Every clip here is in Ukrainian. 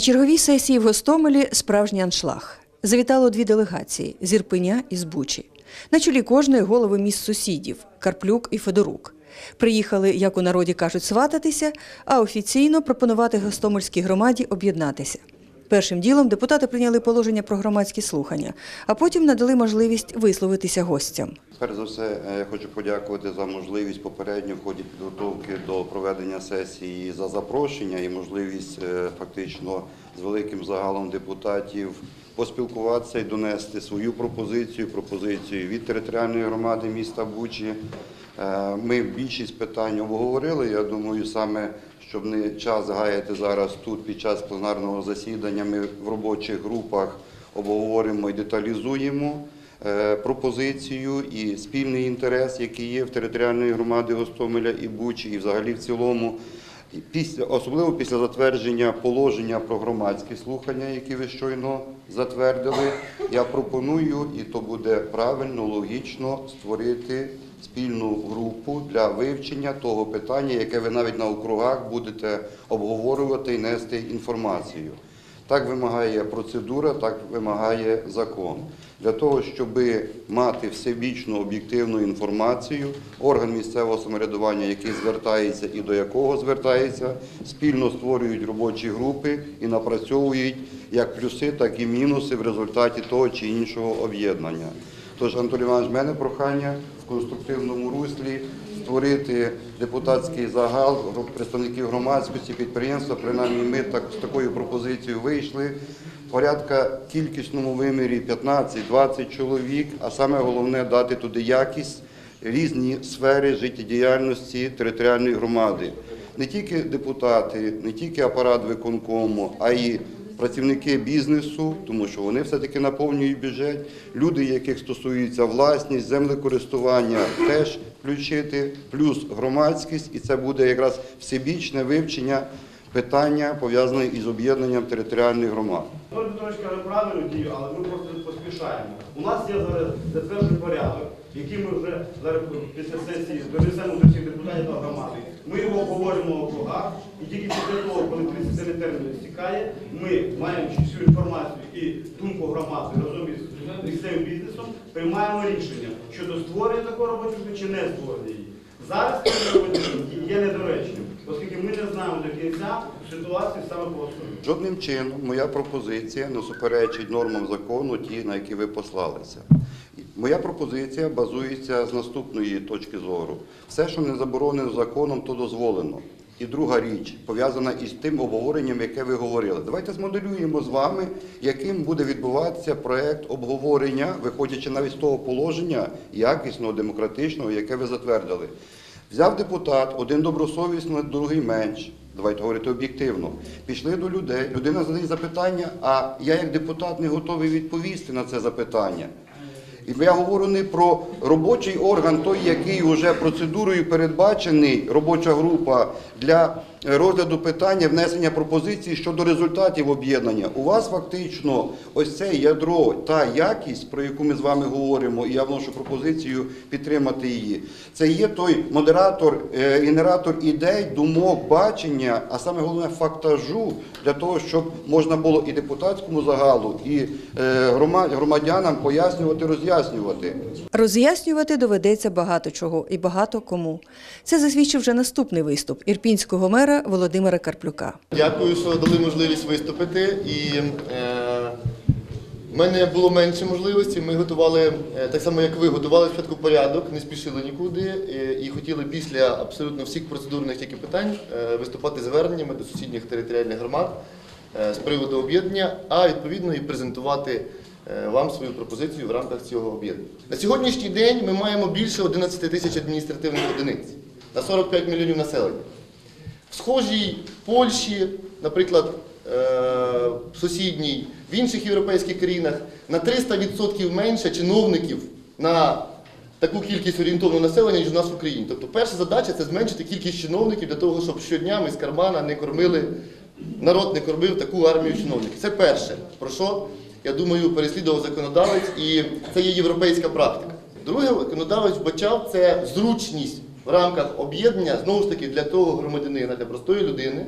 На черговій сесії в Гостомелі справжній аншлаг. Завітало дві делегації Зірпеня і з Бучі. На чолі кожної голови міст сусідів Карплюк і Федорук. Приїхали, як у народі кажуть, свататися, а офіційно пропонувати Гостомельській громаді об'єднатися. Першим ділом депутати прийняли положення про громадські слухання, а потім надали можливість висловитися гостям. Перш за все, е, я хочу подякувати за можливість попередньо в ході підготовки до проведення сесії за запрошення і можливість е, фактично з великим загалом депутатів поспілкуватися і донести свою пропозицію, пропозицію від територіальної громади міста Бучі. Е, Ми більшість питань обговорили. Я думаю, саме щоб не час гаяти зараз тут під час пленарного засідання. Ми в робочих групах обговоримо і деталізуємо е, пропозицію і спільний інтерес, який є в територіальної громади Гостомеля і Бучі, і взагалі в цілому. Після, особливо після затвердження положення про громадські слухання, які ви щойно затвердили, я пропоную, і то буде правильно, логічно створити спільну групу для вивчення того питання, яке ви навіть на округах будете обговорювати і нести інформацію. Так вимагає процедура, так вимагає закон. Для того, щоб мати всебічну об'єктивну інформацію, орган місцевого самоврядування, який звертається і до якого звертається, спільно створюють робочі групи і напрацьовують як плюси, так і мінуси в результаті того чи іншого об'єднання. Тож, Анатолій Іванович, в мене прохання в конструктивному руслі створити депутатський загал представників громадськості, підприємства. Принаймні, ми так з такою пропозицією вийшли. Порядка кількісному вимірі 15-20 чоловік, а саме головне дати туди якість різні сфери життєдіяльності територіальної громади. Не тільки депутати, не тільки апарат виконкому, а й працівники бізнесу, тому що вони все-таки наповнюють бюджет, люди, яких стосується власність, землекористування, теж включити, плюс громадськість, і це буде якраз всебічне вивчення питання, пов'язане із об'єднанням територіальних громад. Петрович каже правильну дію, але ми просто поспішаємо. У нас є зараз затверджений порядок, який ми вже зараз після сесії донесемо до всіх депутатів та громади. Ми його обговоримо в округах, і тільки після того, коли 30 термін стікає, ми маємо всю інформацію і думку громади разом із місцевим бізнесом, приймаємо рішення щодо створення такої робочої чи не створення її. Зараз є недоречним, оскільки ми не знаємо до кінця ситуації саме по особі. Жодним чином моя пропозиція не суперечить нормам закону, ті, на які ви послалися. Моя пропозиція базується з наступної точки зору. Все, що не заборонено законом, то дозволено. І друга річ пов'язана із тим обговоренням, яке ви говорили. Давайте змоделюємо з вами, яким буде відбуватися проект обговорення, виходячи навіть з того положення якісного, демократичного, яке ви затвердили. Взяв депутат, один добросовісно, другий менш. Давайте говорити об'єктивно. Пішли до людей, людина задає запитання, а я як депутат не готовий відповісти на це запитання. І я говорю не про робочий орган, той, який вже процедурою передбачений, робоча група для розгляду питання, внесення пропозицій щодо результатів об'єднання. У вас фактично ось це ядро, та якість, про яку ми з вами говоримо, і я вношу пропозицію підтримати її. Це є той модератор, е, генератор ідей, думок, бачення, а саме головне фактажу для того, щоб можна було і депутатському загалу, і е, громадянам пояснювати, роз'яснювати. Роз'яснювати доведеться багато чого і багато кому. Це засвідчив вже наступний виступ ірпінського мера Володимира Карплюка. Дякую, що дали можливість виступити. І е, в мене було менше можливості. Ми готували, е, так само як ви, готували спочатку порядок, не спішили нікуди е, і хотіли після абсолютно всіх процедурних тільки питань е, виступати зверненнями до сусідніх територіальних громад з приводу об'єднання, а відповідно і презентувати вам свою пропозицію в рамках цього об'єднання. На сьогоднішній день ми маємо більше 11 тисяч адміністративних одиниць на 45 мільйонів населення. В схожій Польщі, наприклад, е, сусідній, в інших європейських країнах на 300% менше чиновників на таку кількість орієнтовного населення, ніж у нас в Україні. Тобто перша задача це зменшити кількість чиновників для того, щоб щодня ми з кармана не кормили, народ не кормив таку армію чиновників. Це перше, про що, я думаю, переслідував законодавець, і це є європейська практика. Друге, законодавець вбачав це зручність в рамках об'єднання знову ж таки для того громадянина, для простої людини,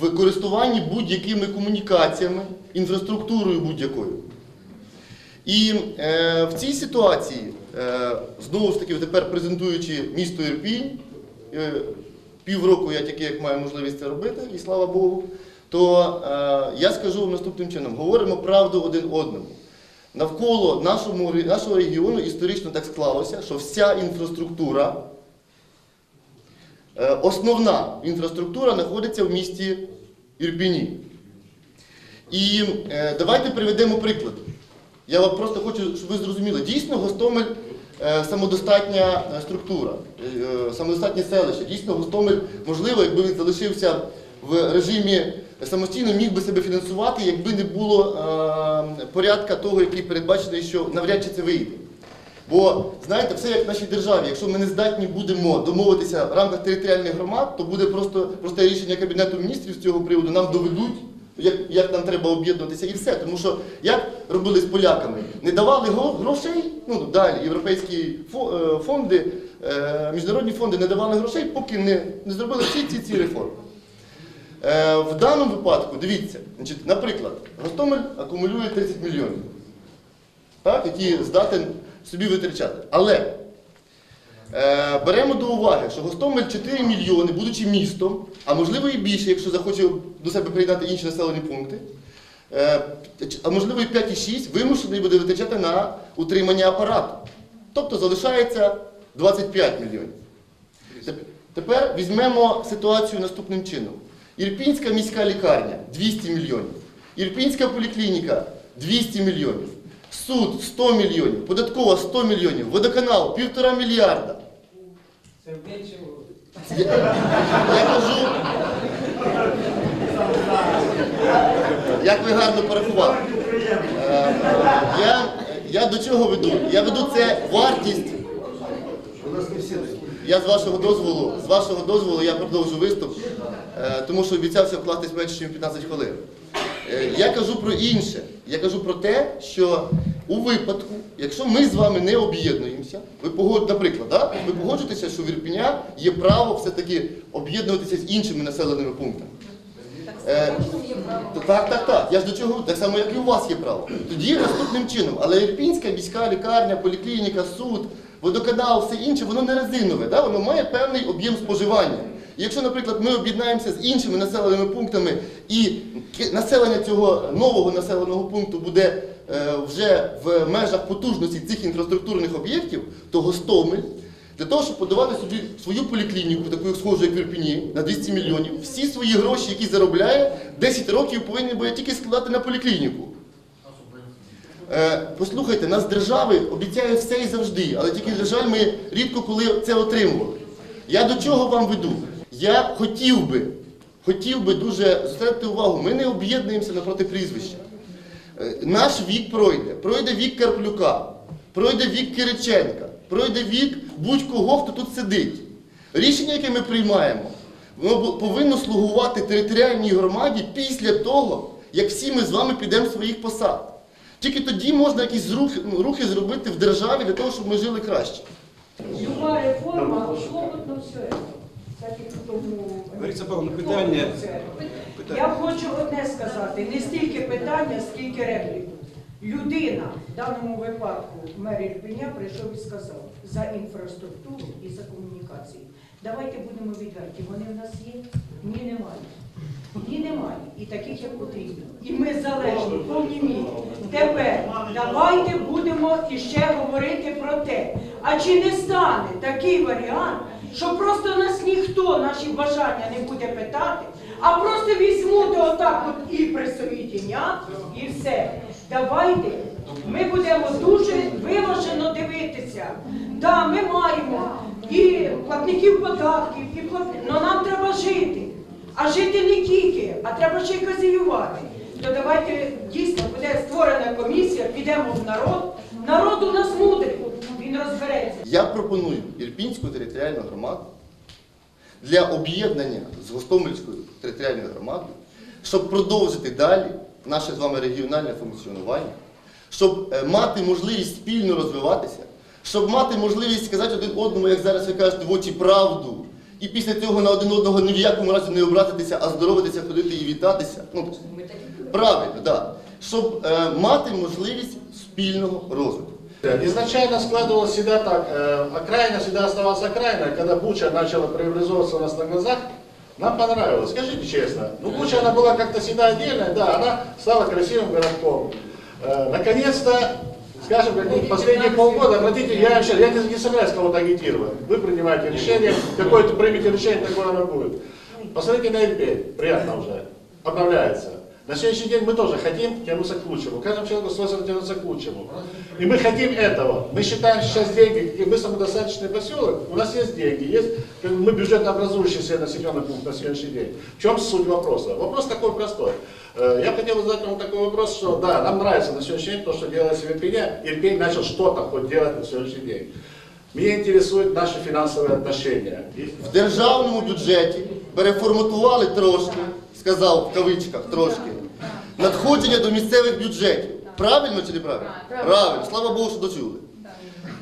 в користуванні будь-якими комунікаціями, інфраструктурою будь-якою. І е, в цій ситуації, е, знову ж таки, тепер презентуючи місто Ірпінь, е, півроку я тільки як маю можливість це робити, і слава Богу, то е, я скажу вам наступним чином: говоримо правду один одному. Навколо нашому, нашого регіону історично так склалося, що вся інфраструктура, основна інфраструктура знаходиться в місті Ірпіні. І е, давайте приведемо приклад. Я вам просто хочу, щоб ви зрозуміли. Дійсно, Гостомель е, самодостатня е, структура, е, е, самодостатнє селище. Дійсно, Гостомель, можливо, якби він залишився в режимі самостійно, міг би себе фінансувати, якби не було е, порядка того, який передбачений, що навряд чи це вийде. Бо знаєте, все як в нашій державі. Якщо ми не здатні будемо домовитися в рамках територіальних громад, то буде просто просте рішення Кабінету міністрів з цього приводу, нам доведуть, як, як нам треба об'єднуватися і все. Тому що як робили з поляками, не давали грошей, ну далі європейські е, фонди, е, міжнародні фонди не давали грошей, поки не, не зробили всі ці, ці реформи. Е, В даному випадку, дивіться, значить, наприклад, Гостомель акумулює 30 мільйонів, так, які здатен собі витрачати. Але е, беремо до уваги, що Гостомель 4 мільйони, будучи містом, а можливо і більше, якщо захоче до себе приєднати інші населені пункти, е, а можливо і 5,6 вимушений буде витрачати на утримання апарату. Тобто залишається 25 мільйонів. Тепер візьмемо ситуацію наступним чином. Ірпінська міська лікарня 200 мільйонів. Ірпінська поліклініка 200 мільйонів. Суд 100 мільйонів, податкова 100 мільйонів, водоканал 1,5 мільярда. Це Я, я кажу. Як ви гарно порахували. Е, Я, я до чого веду? Я веду це вартість. Я з вашого дозволу, з вашого дозволу я продовжу виступ, е, тому що обіцявся вкластись менше, ніж 15 хвилин. Е, Я кажу про інше. Я кажу про те, що у випадку, якщо ми з вами не об'єднуємося, ви погод, наприклад, да? ви погоджуєтеся, що в Ірпіня є право все-таки об'єднуватися з іншими населеними пунктами. Е, то Так, так, так. Я ж до чого так само, як і у вас є право. Тоді наступним чином. Але Ірпінська міська лікарня, поліклініка, суд, водоканал, все інше, воно не резинове, да? воно має певний об'єм споживання. І якщо, наприклад, ми об'єднаємося з іншими населеними пунктами, і населення цього нового населеного пункту буде е, вже в межах потужності цих інфраструктурних об'єктів, то Гостомель для того, щоб подавати собі свою поліклініку, таку схожу, як в Ірпіні, на 200 мільйонів, всі свої гроші, які заробляє, 10 років повинні буде тільки складати на поліклініку. Е, послухайте, нас держави обіцяють все і завжди, але тільки, на жаль, ми рідко коли це отримували. Я до чого вам веду? Я хотів би, хотів би дуже зосередити увагу, ми не об'єднуємося напроти прізвища. Е, Наш вік пройде, пройде вік Карплюка, пройде вік Кириченка, пройде вік будь-кого, хто тут сидить. Рішення, яке ми приймаємо, воно повинно слугувати територіальній громаді після того, як всі ми з вами підемо своїх посад. Тільки тоді можна якісь рухи, ну, рухи зробити в державі для того, щоб ми жили краще. Люба реформа шлобот все. Говориться, Павло, питання. Я хочу одне сказати, не стільки питання, скільки репліку. Людина в даному випадку мер Ірпеня прийшов і сказав за інфраструктуру і за комунікації. Давайте будемо відверті. Вони в нас є? Ні, немає. Ні, немає. І таких, як потрібно. І ми залежні в повній мірі. Тепер давайте будемо іще говорити про те, а чи не стане такий варіант, що просто нас ніхто наші бажання не буде питати, а просто візьмуть отак от і присоєдінять, і все. Давайте ми будемо дуже виважено дивитися. Да, ми маємо і платників податків, і платників, але нам треба жити. А жити не тільки, а треба ще й казіювати. То давайте дійсно буде створена комісія, підемо в народ. Народ у нас мудрий, він розбереться. Я пропоную Ірпінську територіальну громаду для об'єднання з Гостомельською територіальною громадою, щоб продовжити далі наше з вами регіональне функціонування, щоб е, мати можливість спільно розвиватися, щоб мати можливість сказати один одному, як зараз ви кажете, в очі правду і після цього на один одного ні в якому разі не образитися, а здоровитися, ходити і вітатися. Ну, правильно, так. Да. Щоб е, мати можливість спільного розвитку. Изначально складывалось всегда так, э, окраина всегда оставалась окраиной, когда Буча начала преобразовываться у нас на глазах, нам понравилось, скажите честно. Ну, Буча, она была как-то всегда отдельная, да, она стала красивым городком. Э, наконец-то, скажем, последние полгода, обратите, я вообще, я не, не собираюсь кого-то агитировать. Вы принимаете решение, какое-то примите решение, такое оно будет. Посмотрите на Ирпень, приятно уже, обновляется. На сегодняшний день мы тоже хотим тянуться к лучшему. Каждому человеку свойственно тянуться к лучшему. И мы хотим этого. Мы считаем сейчас деньги, и мы самодостаточный поселок, у нас есть деньги, есть, мы бюджетообразующийся населенный пункт на сегодняшний день. В чем суть вопроса? Вопрос такой простой. Э, Я хотел задать вам такой вопрос, что да, нам нравится на сегодняшний день то, что делается в Ирпене. Ирпень начал что-то хоть делать на сегодняшний день. Меня интересуют наши финансовые отношения. В державному бюджеті переформатували трошки, сказав в кавичках трошки, надходження до місцевих бюджетів. Правильно чи неправильно? Правильно. Слава Богу, що дочули.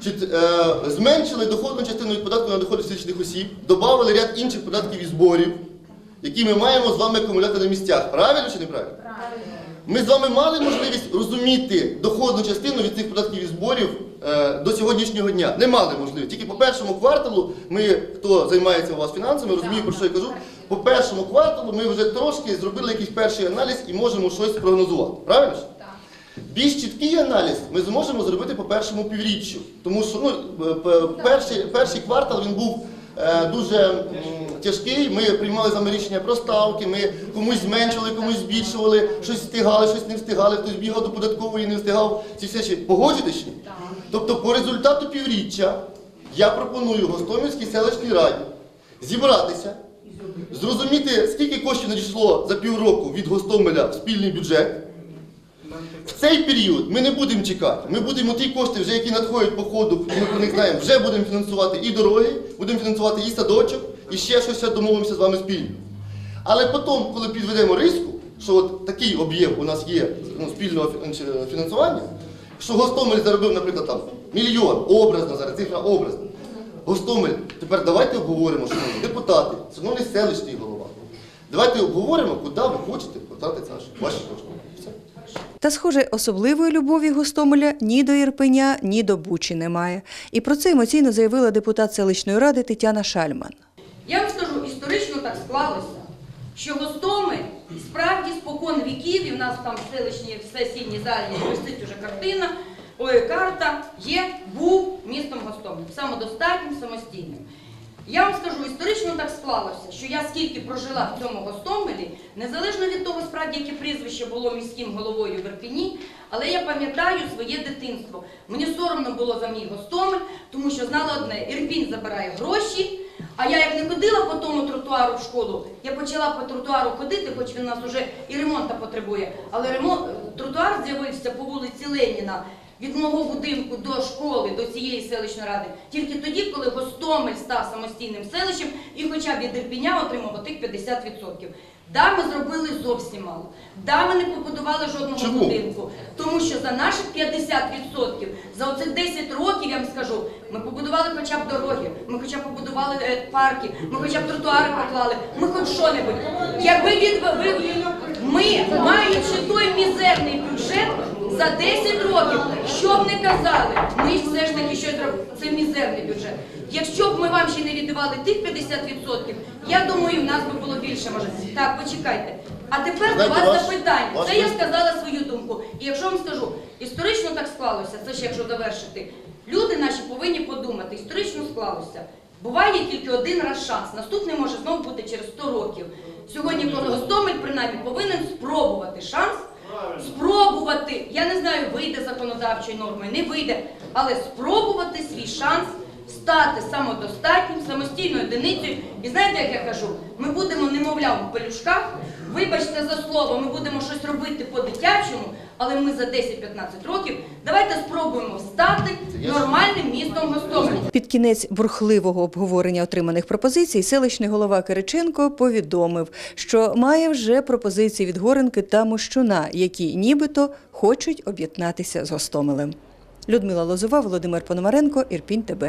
Чи, е, зменшили доходну частину від податку на доходи фізичних осіб, додали ряд інших податків і зборів, які ми маємо з вами акумуляти на місцях. Правильно чи неправильно? Ми з вами мали можливість розуміти доходну частину від цих податків і зборів е, до сьогоднішнього дня. Не мали можливості. Тільки по першому кварталу ми, хто займається у вас фінансами, розуміє, про що я кажу. По першому кварталу ми вже трошки зробили якийсь перший аналіз і можемо щось прогнозувати. Правильно ж? Більш чіткий аналіз ми зможемо зробити по першому півріччю. Тому що ну, е, перший, перший квартал він був е, дуже м, тяжкий. Ми приймали з вами рішення про ставки, ми комусь зменшували, комусь збільшували, щось встигали, щось не встигали, хтось бігав до податкової не встигав. Ці все ще погоджуєтесь? ні? Тобто по результату півріччя я пропоную Гостомельській селищній раді зібратися, зрозуміти, скільки коштів надійшло за півроку від Гостомеля в спільний бюджет. В цей період ми не будемо чекати. Ми будемо ті кошти, вже які надходять по ходу, і ми про них знаємо, вже будемо фінансувати і дороги, будемо фінансувати і садочок, і ще щось домовимося з вами спільно. Але потім, коли підведемо риску, що от такий об'єм у нас є ну, спільного фінансування, що Гостомель заробив, наприклад, там мільйон, образно зараз, цифра образна. Гостомель, тепер давайте обговоримо, шановні депутати, шановний селищний голова. Давайте обговоримо, куди ви хочете потратити ваші кошти. Та, схоже, особливої любові Гостомеля ні до Ірпеня, ні до Бучі немає. І про це емоційно заявила депутат селищної ради Тетяна Шальман. Я вам скажу, історично так склалося, що Гостомель справді спокон віків, і в нас там в селищній в сесійній залі висить уже картина, карта, є, був містом Гостомель, самодостатнім, самостійним. Я вам скажу, історично так склалося, що я скільки прожила в цьому Гостомелі, незалежно від того, справді, яке прізвище було міським головою в Ірпені, але я пам'ятаю своє дитинство. Мені соромно було за мій Гостомель, тому що знала одне, Ірпінь забирає гроші, а я як не ходила по тому тротуару в школу, я почала по тротуару ходити, хоч він нас уже і ремонту потребує. Але ремонт, тротуар з'явився по вулиці Леніна від мого будинку до школи, до цієї селищної ради, тільки тоді, коли Гостомель став самостійним селищем і хоча б від Ірпіня отримав отих 50%. Да, ми зробили зовсім мало. Да, ми не побудували жодного Чому? будинку. Тому що за наших 50%, за оцих 10 років, я вам скажу, ми побудували хоча б дороги, ми хоча б побудували е, парки, ми хоча б тротуари поклали, ми хоч що-небудь. Якби від ви, ми, маючи той мізерний бюджет, за 10 років, що б не казали, ми все ж таки щось зробили. Це мізерний бюджет. Якщо б ми вам ще не віддавали тих 50%, я думаю, в нас би було більше може. Так, почекайте. А тепер до вас запитання. Це я сказала свою думку. І якщо вам скажу, історично так склалося, це ж якщо завершити, люди наші повинні подумати, історично склалося. Буває тільки один раз шанс. Наступний може знову бути через 100 років. Сьогодні Гостомель принаймні повинен спробувати шанс. Спробувати, я не знаю, вийде законодавчої норми, не вийде, але спробувати свій шанс стати самодостатнім, самостійною одиницею. І знаєте, як я кажу, ми будемо немовля, в пелюшках, вибачте за слово, ми будемо щось робити по-дитячому, але ми за 10-15 років давайте спробуємо стати нормальним містом Гостомель. Під кінець бурхливого обговорення отриманих пропозицій селищний голова Кириченко повідомив, що має вже пропозиції від Горенки та Мощуна, які нібито хочуть об'єднатися з Гостомелем. Людмила Лозова, Володимир Пономаренко, Ірпінь ТБ.